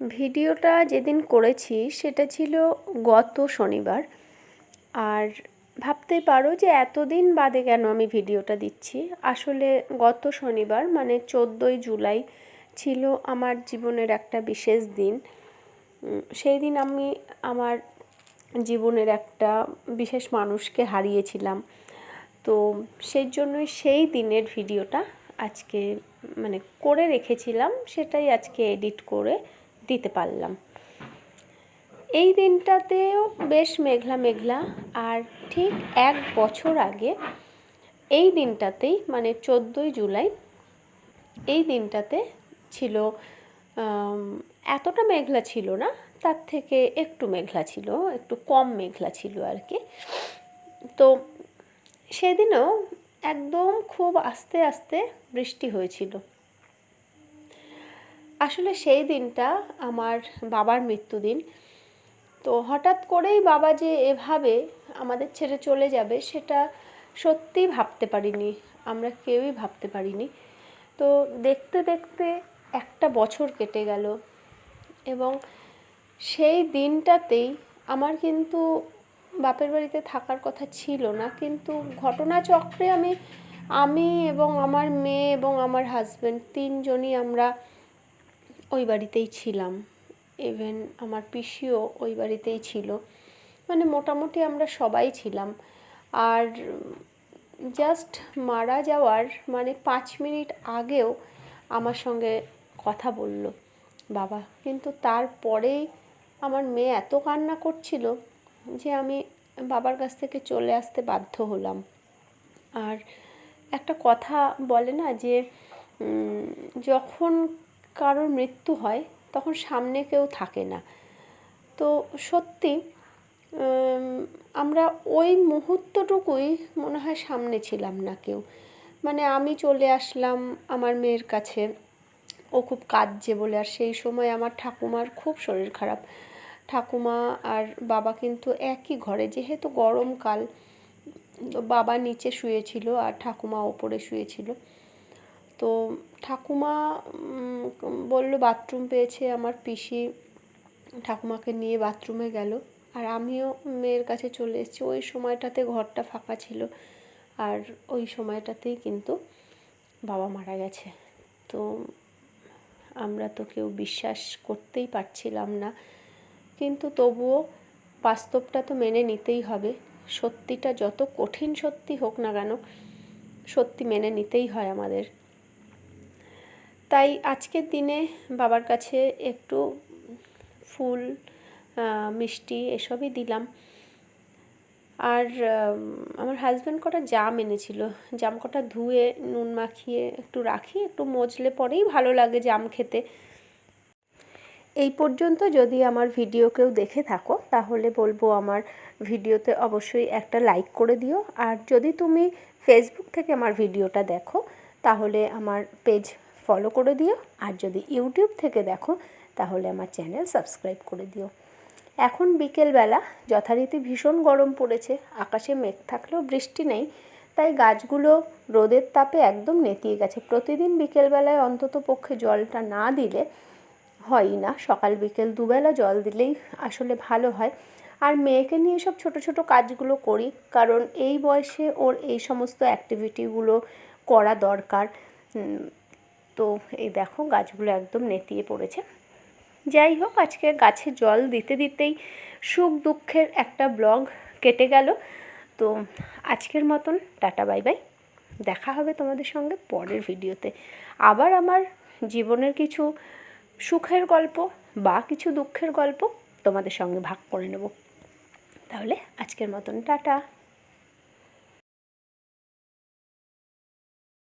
ভিডিওটা যেদিন করেছি সেটা ছিল গত শনিবার। আর ভাবতেই পারো যে এতদিন বাদে কেন আমি ভিডিওটা দিচ্ছি? আসলে গত শনিবার মানে চোদ্দোই জুলাই ছিল আমার জীবনের একটা বিশেষ দিন। সেই দিন আমি আমার জীবনের একটা বিশেষ মানুষকে হারিয়েছিলাম। তো সেই জন্যই সেই দিনের ভিডিওটা আজকে মানে করে রেখেছিলাম, সেটাই আজকে এডিট করে দিতে পারলাম। এই দিনটাতেও বেশ মেঘলা মেঘলা, আর ঠিক এক বছর আগে এই দিনটাতেই মানে চোদ্দোই জুলাই, এই দিনটাতে ছিল এতটা মেঘলা ছিল না, তার থেকে একটু মেঘলা ছিল, একটু কম মেঘলা ছিল আর কি। তো সেদিনও একদম খুব আস্তে আস্তে বৃষ্টি হয়েছিল। আসলে সেই দিনটা আমার বাবার মৃত্যুদিন তো হঠাৎ করেই বাবা যে এভাবে আমাদের ছেড়ে চলে যাবে সেটা সত্যিই ভাবতে পারিনি, আমরা কেউই ভাবতে পারিনি। তো দেখতে দেখতে একটা বছর কেটে গেল এবং সেই দিনটাতেই আমার কিন্তু বাপের বাড়িতে থাকার কথা ছিল না, কিন্তু ঘটনাচক্রে আমি আমি এবং আমার মেয়ে এবং আমার হাজব্যান্ড তিনজনই আমরা ওই বাড়িতেই ছিলাম। ইভেন আমার পিসিও ওই বাড়িতেই ছিল। মানে মোটামুটি আমরা সবাই ছিলাম। আর জাস্ট মারা যাওয়ার মানে পাঁচ মিনিট আগেও আমার সঙ্গে কথা বলল। বাবা, কিন্তু তারপরেই আমার মেয়ে এত কান্না করছিল যে আমি বাবার কাছ থেকে চলে আসতে বাধ্য হলাম। আর একটা কথা বলে না যে যখন কারোর মৃত্যু হয়, তখন সামনে কেউ থাকে না। তো সত্যি আমরা ওই মুহূর্তটুকুই মনে হয় সামনে ছিলাম না কেউ। মানে আমি চলে আসলাম আমার মেয়ের কাছে। ও খুব কাঁদছে বলে, আর সেই সময় আমার ঠাকুমার খুব শরীর খারাপ। ঠাকুমা আর বাবা কিন্তু একই ঘরে, যেহেতু গরমকাল, বাবা নিচে শুয়েছিল আর ঠাকুমা ওপরে শুয়েছিল। তো ঠাকুমা বলল বাথরুম পেয়েছে আমার পিসি। ঠাকুমাকে নিয়ে বাথরুমে গেল। আর আমিও মেয়ের কাছে চলে এসেছি। ওই সময়টাতে ঘরটা ফাঁকা ছিল। আর ওই সময়টাতেই কিন্তু বাবা মারা গেছে। তো আমরা তো কেউ বিশ্বাস করতেই পারছিলাম না। কিন্তু তবুও বাস্তবটা তো মেনে নিতেই হবে। সত্যিটা যত কঠিন সত্যি হোক না কেন, সত্যি মেনে নিতেই হয় আমাদের। তাই আজকের দিনে বাবার কাছে একটু ফুল মিষ্টি এসবই দিলাম। আর আমার হাজব্যান্ড কটা জাম এনেছিল। জাম কটা ধুয়ে, নুন মাখিয়ে একটু রাখি, একটু মজলে পরেই ভালো লাগে জাম খেতে। এই পর্যন্ত যদি আমার ভিডিও কেউ দেখে থাকো, তাহলে বলব আমার ভিডিওতে অবশ্যই একটা লাইক করে দিও। আর যদি তুমি ফেসবুক থেকে আমার ভিডিওটা দেখো, তাহলে আমার পেজ ফলো করে দিও। আর যদি ইউটিউব থেকে দেখো, তাহলে আমার চ্যানেল সাবস্ক্রাইব করে দিও। এখন বিকেলবেলা, যথারীতি ভীষণ গরম পড়েছে, আকাশে মেঘ থাকলেও বৃষ্টি নেই, তাই গাছগুলো রোদের তাপে একদম নেতিয়ে গেছে। প্রতিদিন বিকেলবেলায় অন্তত পক্ষে জলটা না দিলে হয়ই না। সকাল বিকেল দুবেলা জল দিলেই আসলে ভালো হয়। আর মেয়েকে নিয়ে সব ছোট ছোট কাজগুলো করি, কারণ এই বয়সে ওর এই সমস্ত অ্যাক্টিভিটিগুলো করা দরকার। তো এই দেখো গাছগুলো একদম নেতিয়ে পড়েছে। যাই হোক, আজকে গাছে জল দিতে দিতেই সুখ দুঃখের একটা ব্লগ কেটে গেল। তো আজকের মতন টাটা, বাই বাই। দেখা হবে তোমাদের সঙ্গে পরের ভিডিওতে। আবার আমার জীবনের কিছু সুখের গল্প বা কিছু দুঃখের গল্প তোমাদের সঙ্গে ভাগ করে নেব। তাহলে আজকের মতন টাটা।